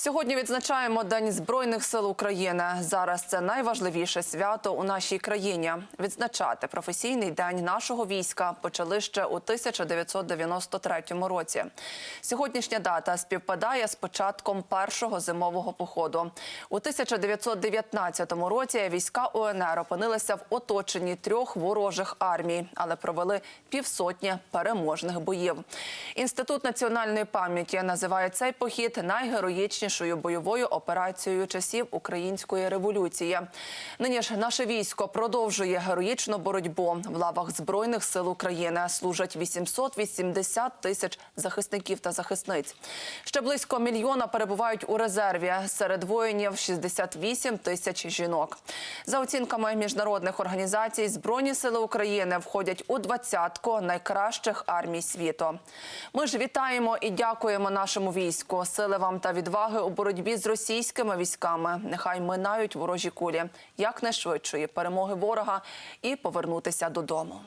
Сьогодні відзначаємо День Збройних сил України. Зараз це найважливіше свято у нашій країні. Відзначати професійний день нашого війська почали ще у 1993 році. Сьогоднішня дата співпадає з початком першого зимового походу. У 1919 році війська УНР опинилися в оточенні трьох ворожих армій, але провели півсотні переможних боїв. Інститут національної пам'яті називає цей похід найгероїчнішою бойовою операцією часів української революції. Нині ж наше військо продовжує героїчну боротьбу в лавах збройних сил України. Служать 880 тисяч захисників та захисниць. Ще близько мільйона перебувають у резерві. Серед воїнів 68 тисяч жінок. За оцінками міжнародних організацій, збройні сили України входять у двадцятку найкращих армій світу. Ми ж вітаємо і дякуємо нашому війську. Сили вам та відваги у боротьбі з російськими військами. Нехай минають ворожі кулі якнайшвидшої перемоги ворога і повернутися додому.